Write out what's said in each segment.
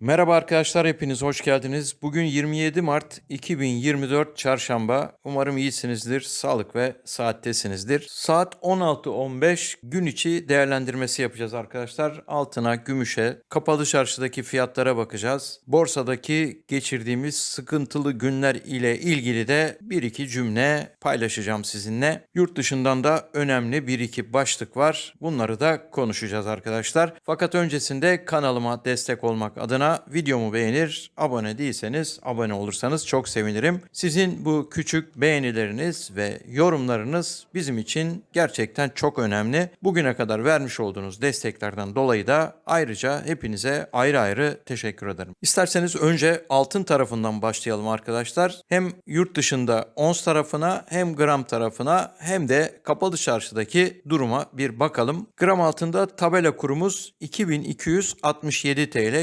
Merhaba arkadaşlar hepiniz hoş geldiniz. Bugün 27 Mart 2024 Çarşamba. Umarım iyisinizdir, sağlık ve saattesinizdir. Saat 16.15 gün içi değerlendirmesi yapacağız arkadaşlar. Altına, gümüşe, kapalı çarşıdaki fiyatlara bakacağız. Borsadaki geçirdiğimiz sıkıntılı günler ile ilgili de bir iki cümle paylaşacağım sizinle. Yurt dışından da önemli bir iki başlık var. Bunları da konuşacağız arkadaşlar. Fakat öncesinde kanalıma destek olmak adına videomu beğenir, abone değilseniz abone olursanız çok sevinirim. Sizin bu küçük beğenileriniz ve yorumlarınız bizim için gerçekten çok önemli. Bugüne kadar vermiş olduğunuz desteklerden dolayı da ayrıca hepinize ayrı ayrı teşekkür ederim. İsterseniz önce altın tarafından başlayalım arkadaşlar. Hem yurt dışında ons tarafına hem gram tarafına hem de kapalı çarşıdaki duruma bir bakalım. Gram altında tabela kurumuz 2267 TL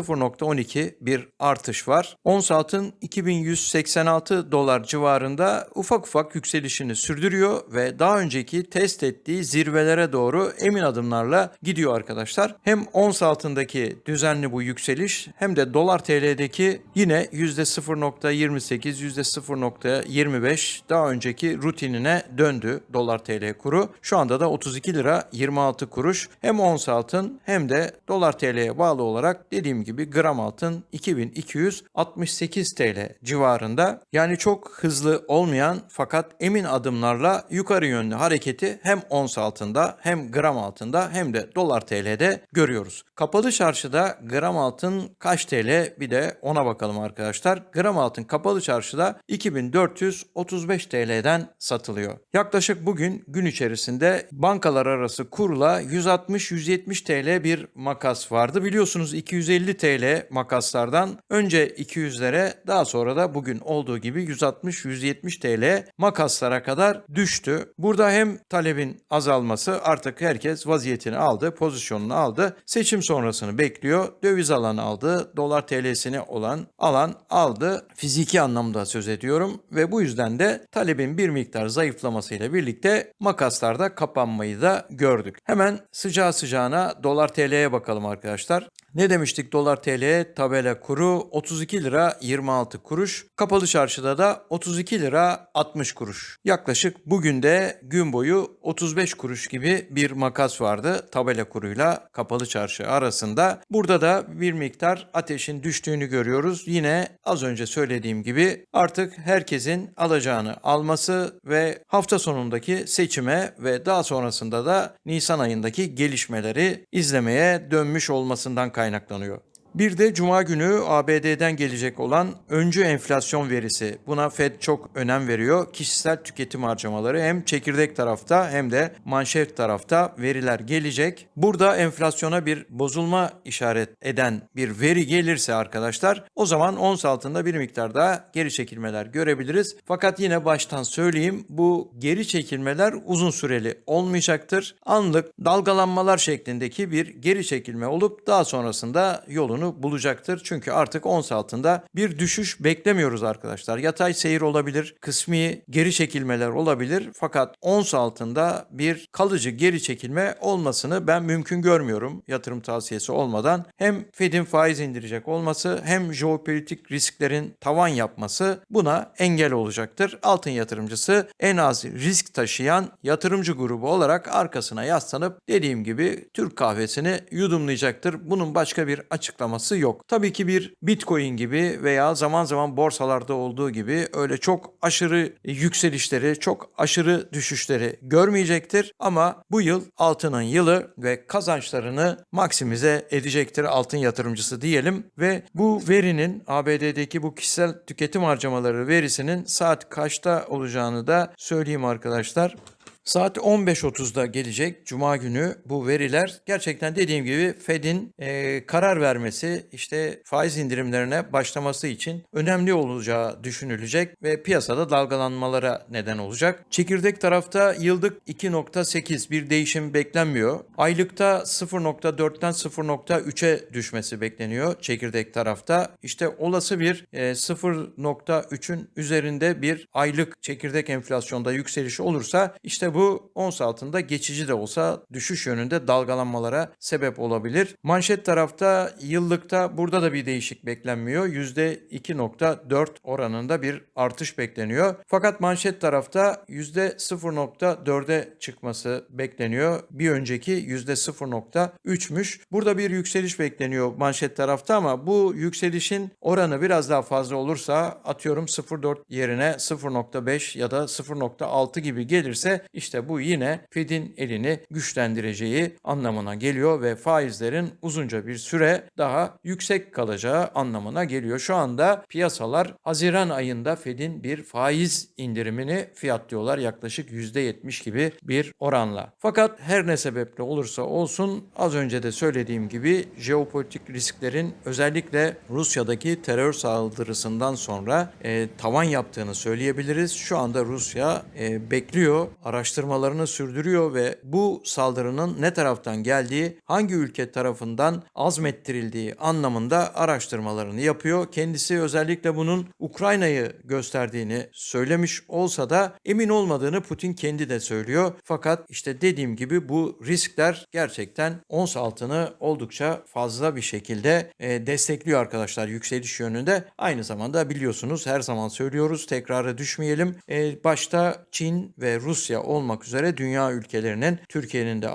%0.12 bir artış var. Ons altın 2186 dolar civarında ufak ufak yükselişini sürdürüyor ve daha önceki test ettiği zirvelere doğru emin adımlarla gidiyor arkadaşlar. Hem ons altındaki düzenli bu yükseliş hem de dolar TL'deki yine %0.28 %0.25 daha önceki rutinine döndü dolar TL kuru. Şu anda da 32 lira 26 kuruş. Hem ons altın hem de dolar TL'ye bağlı olarak dediğim gibi gram altın 2268 TL civarında. Yani çok hızlı olmayan fakat emin adımlarla yukarı yönlü hareketi hem ons altında hem gram altında hem de dolar TL'de görüyoruz. Kapalı çarşıda gram altın kaç TL bir de ona bakalım arkadaşlar. Gram altın kapalı çarşıda 2435 TL'den satılıyor. Yaklaşık bugün gün içerisinde bankalar arası kurla 160-170 TL bir makas vardı. Biliyorsunuz 250 TL makaslardan önce 200'lere daha sonra da bugün olduğu gibi 160-170 TL makaslara kadar düştü. Burada hem talebin azalması artık herkes vaziyetini aldı, pozisyonunu aldı. Seçim sonrasını bekliyor. Döviz alan aldı, dolar TL'sini olan alan aldı. Fiziki anlamda söz ediyorum ve bu yüzden de talebin bir miktar zayıflamasıyla birlikte makaslarda kapanmayı da gördük. Hemen sıcağı sıcağına dolar TL'ye bakalım arkadaşlar. Ne demiştik dolar TL tabela kuru 32 lira 26 kuruş. Kapalı çarşıda da 32 lira 60 kuruş. Yaklaşık bugün de gün boyu 35 kuruş gibi bir makas vardı tabela kuruyla kapalı çarşı arasında. Burada da bir miktar ateşin düştüğünü görüyoruz. Yine az önce söylediğim gibi artık herkesin alacağını alması ve hafta sonundaki seçime ve daha sonrasında da Nisan ayındaki gelişmeleri izlemeye dönmüş olmasından kaynaklanıyor kaynaklanıyor. Bir de Cuma günü ABD'den gelecek olan öncü enflasyon verisi. Buna Fed çok önem veriyor. Kişisel tüketim harcamaları hem çekirdek tarafta hem de manşet tarafta veriler gelecek. Burada enflasyona bir bozulma işaret eden bir veri gelirse arkadaşlar o zaman ons altında bir miktar daha geri çekilmeler görebiliriz. Fakat yine baştan söyleyeyim bu geri çekilmeler uzun süreli olmayacaktır. Anlık dalgalanmalar şeklindeki bir geri çekilme olup daha sonrasında yolunu bulacaktır. Çünkü artık ons altında bir düşüş beklemiyoruz arkadaşlar. Yatay seyir olabilir, kısmi geri çekilmeler olabilir. Fakat ons altında bir kalıcı geri çekilme olmasını ben mümkün görmüyorum yatırım tavsiyesi olmadan. Hem Fed'in faiz indirecek olması hem jeopolitik risklerin tavan yapması buna engel olacaktır. Altın yatırımcısı en az risk taşıyan yatırımcı grubu olarak arkasına yaslanıp dediğim gibi Türk kahvesini yudumlayacaktır. Bunun başka bir açıklaması yok. Tabii ki bir Bitcoin gibi veya zaman zaman borsalarda olduğu gibi öyle çok aşırı yükselişleri, çok aşırı düşüşleri görmeyecektir. Ama bu yıl altının yılı ve kazançlarını maksimize edecektir altın yatırımcısı diyelim. Ve bu verinin ABD'deki bu kişisel tüketim harcamaları verisinin saat kaçta olacağını da söyleyeyim arkadaşlar. Saat 15.30'da gelecek Cuma günü bu veriler gerçekten dediğim gibi Fed'in e, karar vermesi işte faiz indirimlerine başlaması için önemli olacağı düşünülecek ve piyasada dalgalanmalara neden olacak. Çekirdek tarafta yıllık 2.8 bir değişim beklenmiyor. Aylıkta 0.4'ten 0.3'e düşmesi bekleniyor çekirdek tarafta. İşte olası bir e, 0.3'ün üzerinde bir aylık çekirdek enflasyonda yükseliş olursa işte İşte bu ons altında geçici de olsa düşüş yönünde dalgalanmalara sebep olabilir. Manşet tarafta yıllıkta burada da bir değişik beklenmiyor. %2.4 oranında bir artış bekleniyor. Fakat manşet tarafta %0.4'e çıkması bekleniyor. Bir önceki %0.3'müş. Burada bir yükseliş bekleniyor manşet tarafta ama bu yükselişin oranı biraz daha fazla olursa atıyorum 0.4 yerine 0.5 ya da 0.6 gibi gelirse işte bu yine Fed'in elini güçlendireceği anlamına geliyor ve faizlerin uzunca bir süre daha yüksek kalacağı anlamına geliyor. Şu anda piyasalar Haziran ayında Fed'in bir faiz indirimini fiyatlıyorlar yaklaşık %70 gibi bir oranla. Fakat her ne sebeple olursa olsun az önce de söylediğim gibi jeopolitik risklerin özellikle Rusya'daki terör saldırısından sonra e, tavan yaptığını söyleyebiliriz. Şu anda Rusya e, bekliyor, araştırmalarını sürdürüyor ve bu saldırının ne taraftan geldiği, hangi ülke tarafından azmettirildiği anlamında araştırmalarını yapıyor. Kendisi özellikle bunun Ukrayna'yı gösterdiğini söylemiş olsa da emin olmadığını Putin kendi de söylüyor. Fakat işte dediğim gibi bu riskler gerçekten ons altını oldukça fazla bir şekilde e, destekliyor arkadaşlar yükseliş yönünde. Aynı zamanda biliyorsunuz her zaman söylüyoruz tekrara düşmeyelim. E, başta Çin ve Rusya olmak üzere dünya ülkelerinin Türkiye'nin de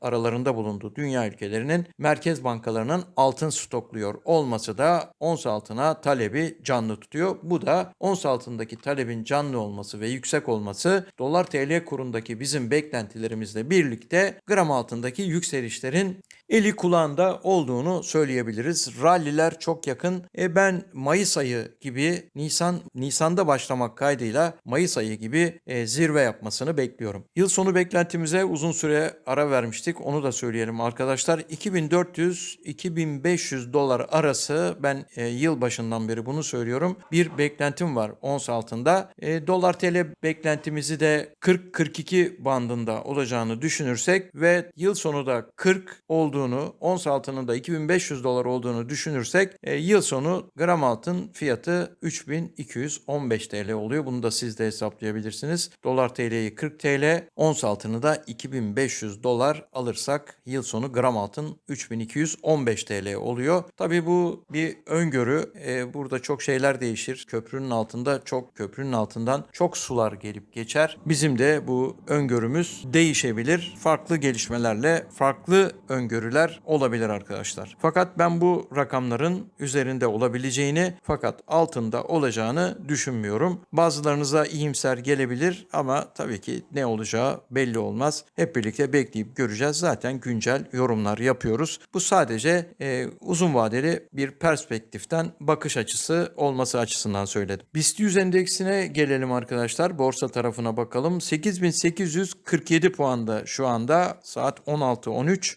aralarında bulunduğu dünya ülkelerinin merkez bankalarının altın stokluyor olması da ons altına talebi canlı tutuyor. Bu da ons altındaki talebin canlı olması ve yüksek olması dolar TL kurundaki bizim beklentilerimizle birlikte gram altındaki yükselişlerin eli kulağında olduğunu söyleyebiliriz. Ralliler çok yakın. E ben Mayıs ayı gibi Nisan Nisan'da başlamak kaydıyla Mayıs ayı gibi e, zirve yapmasını bekliyorum. Yıl sonu beklentimize uzun süre ara vermiştik. Onu da söyleyelim arkadaşlar. 2400-2500 dolar arası ben e, yıl başından beri bunu söylüyorum. Bir beklentim var ons altında. E, dolar TL beklentimizi de 40-42 bandında olacağını düşünürsek ve yıl sonu da 40 olduğunu, ons altının da 2500 dolar olduğunu düşünürsek e, yıl sonu gram altın fiyatı 3215 TL oluyor. Bunu da siz de hesaplayabilirsiniz. Dolar TL'yi 40 TL, ons altını da 2500 dolar alırsak yıl sonu gram altın 3215 TL oluyor. Tabii bu bir öngörü. Ee, burada çok şeyler değişir. Köprünün altında çok köprünün altından çok sular gelip geçer. Bizim de bu öngörümüz değişebilir. Farklı gelişmelerle farklı öngörüler olabilir arkadaşlar. Fakat ben bu rakamların üzerinde olabileceğini fakat altında olacağını düşünmüyorum. Bazılarınıza iyimser gelebilir ama tabii ki ne olacağı belli olmaz. Hep birlikte bekleyip göreceğiz. Zaten güncel yorumlar yapıyoruz. Bu sadece e, uzun vadeli bir perspektiften bakış açısı olması açısından söyledim. BIST 100 endeksine gelelim arkadaşlar. Borsa tarafına bakalım. 8847 puanda şu anda saat 16.13.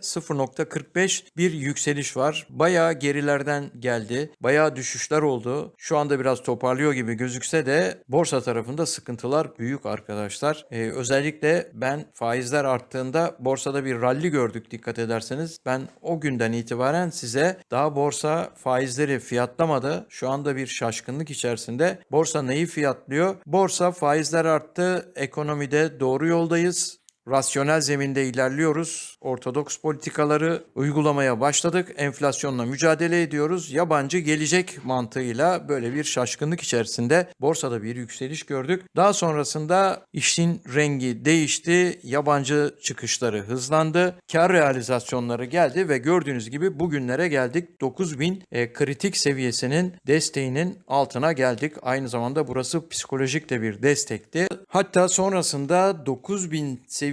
%0.45 bir yükseliş var. Bayağı gerilerden geldi. Bayağı düşüşler oldu. Şu anda biraz toparlıyor gibi gözükse de borsa tarafında sıkıntılar büyük arkadaşlar. Ee, özellikle ben faizler arttığında borsada bir rally gördük dikkat ederseniz. Ben o günden itibaren size daha borsa faizleri fiyatlamadı. Şu anda bir şaşkınlık içerisinde. Borsa neyi fiyatlıyor? Borsa faizler arttı. Ekonomide doğru yoldayız rasyonel zeminde ilerliyoruz. Ortodoks politikaları uygulamaya başladık. Enflasyonla mücadele ediyoruz. Yabancı gelecek mantığıyla böyle bir şaşkınlık içerisinde borsada bir yükseliş gördük. Daha sonrasında işin rengi değişti. Yabancı çıkışları hızlandı. Kar realizasyonları geldi ve gördüğünüz gibi bugünlere geldik. 9000 e, kritik seviyesinin desteğinin altına geldik. Aynı zamanda burası psikolojik de bir destekti. Hatta sonrasında 9000 seviyesinin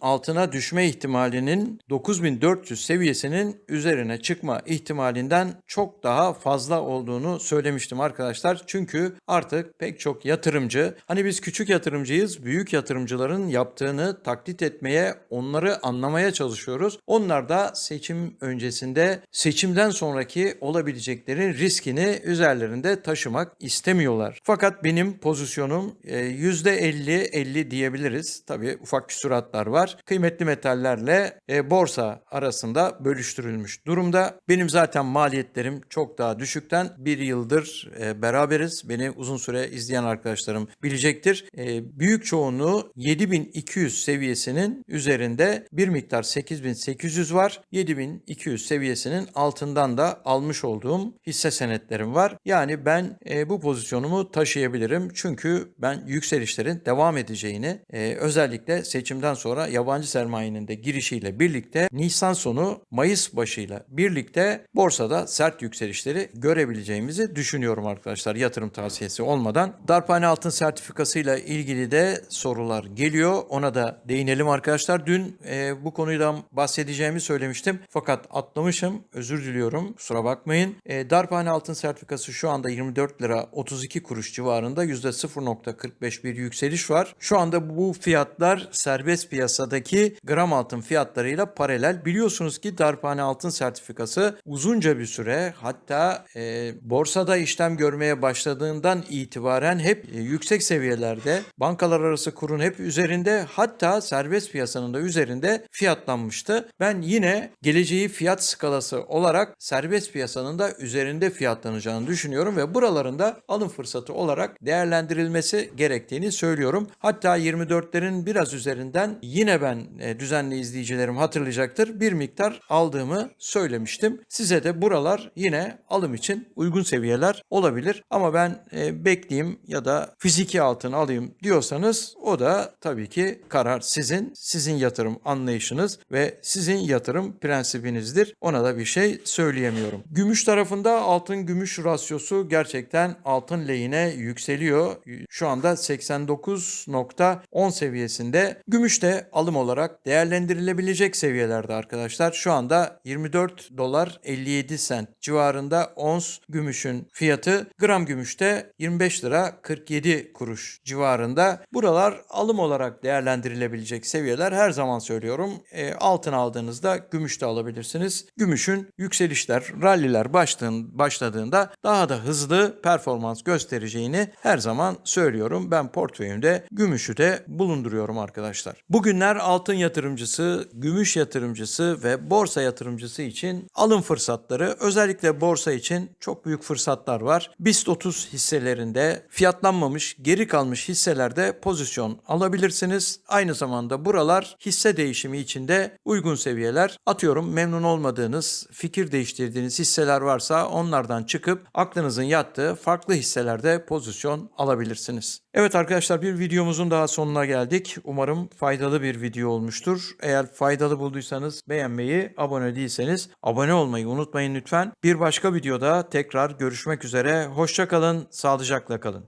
altına düşme ihtimalinin 9400 seviyesinin üzerine çıkma ihtimalinden çok daha fazla olduğunu söylemiştim arkadaşlar. Çünkü artık pek çok yatırımcı hani biz küçük yatırımcıyız, büyük yatırımcıların yaptığını taklit etmeye, onları anlamaya çalışıyoruz. Onlar da seçim öncesinde seçimden sonraki olabileceklerin riskini üzerlerinde taşımak istemiyorlar. Fakat benim pozisyonum %50-50 diyebiliriz. Tabii ufak küsuratlar var. Kıymetli metallerle e, borsa arasında bölüştürülmüş durumda. Benim zaten maliyetlerim çok daha düşükten bir yıldır e, beraberiz. Beni uzun süre izleyen arkadaşlarım bilecektir. E, büyük çoğunluğu 7200 seviyesinin üzerinde bir miktar 8800 var. 7200 seviyesinin altından da almış olduğum hisse senetlerim var. Yani ben e, bu pozisyonumu taşıyabilirim. Çünkü ben yükselişlerin devam edeceğini e, özellikle seçimden sonra yabancı sermayenin de girişiyle birlikte Nisan sonu Mayıs başıyla birlikte borsada sert yükselişleri görebileceğimizi düşünüyorum arkadaşlar yatırım tavsiyesi olmadan. Darphane altın sertifikasıyla ilgili de sorular geliyor. Ona da değinelim arkadaşlar. Dün e, bu konudan bahsedeceğimi söylemiştim. Fakat atlamışım. Özür diliyorum. Kusura bakmayın. E, Darphane altın sertifikası şu anda 24 lira 32 kuruş civarında %0.45 bir yükseliş var. Şu anda bu fiyatlar serbest piyasadaki gram altın fiyatlarıyla paralel. Biliyorsunuz ki darphane altın sertifikası uzunca bir süre hatta e, borsada işlem görmeye başladığından itibaren hep e, yüksek seviyelerde bankalar arası kurun hep üzerinde hatta serbest piyasanın da üzerinde fiyatlanmıştı. Ben yine geleceği fiyat skalası olarak serbest piyasanın da üzerinde fiyatlanacağını düşünüyorum ve buralarında alım fırsatı olarak değerlendirilmesi gerektiğini söylüyorum. Hatta 24'lerin biraz üzerinden yine ben e, düzenli izleyicilerim hatırlayacaktır. Bir miktar aldığımı söylemiştim. Size de buralar yine alım için uygun seviyeler olabilir. Ama ben e, bekleyeyim ya da fiziki altın alayım diyorsanız o da tabii ki karar sizin. Sizin yatırım anlayışınız ve sizin yatırım prensibinizdir. Ona da bir şey söyleyemiyorum. Gümüş tarafında altın gümüş rasyosu gerçekten altın lehine yükseliyor. Şu anda 89.10 seviyesinde. Gümüş de alım olarak değerlendirilebilecek seviyelerde arkadaşlar. Şu anda 24 dolar 57 sent civarında ons gümüşün fiyatı. Gram gümüşte 25 lira 47 kuruş civarında. Buralar alım olarak değerlendirilebilecek seviyeler. Her zaman söylüyorum. E, altın aldığınızda gümüş de alabilirsiniz. Gümüşün yükselişler, ralliler başladığın- başladığında daha da hızlı performans göstereceğini her zaman söylüyorum. Ben portföyümde gümüşü de bulunduruyorum arkadaşlar. Bugünler altın yatırımcısı, gümüş yatırımcısı ve borsa yatırımcısı için alım fırsatları özellikle borsa için çok büyük fırsatlar var. BIST 30 hisselerinde fiyatlanmamış, geri kalmış hisselerde pozisyon alabilirsiniz. Aynı zamanda buralar hisse değişimi içinde uygun seviyeler. Atıyorum memnun olmadığınız, fikir değiştirdiğiniz hisseler varsa onlardan çıkıp aklınızın yattığı farklı hisselerde pozisyon alabilirsiniz. Evet arkadaşlar bir videomuzun daha sonuna geldik. Umarım faydalı bir video olmuştur. Eğer faydalı bulduysanız beğenmeyi, abone değilseniz abone olmayı unutmayın lütfen. Bir başka videoda tekrar görüşmek üzere. Hoşça kalın, sağlıcakla kalın.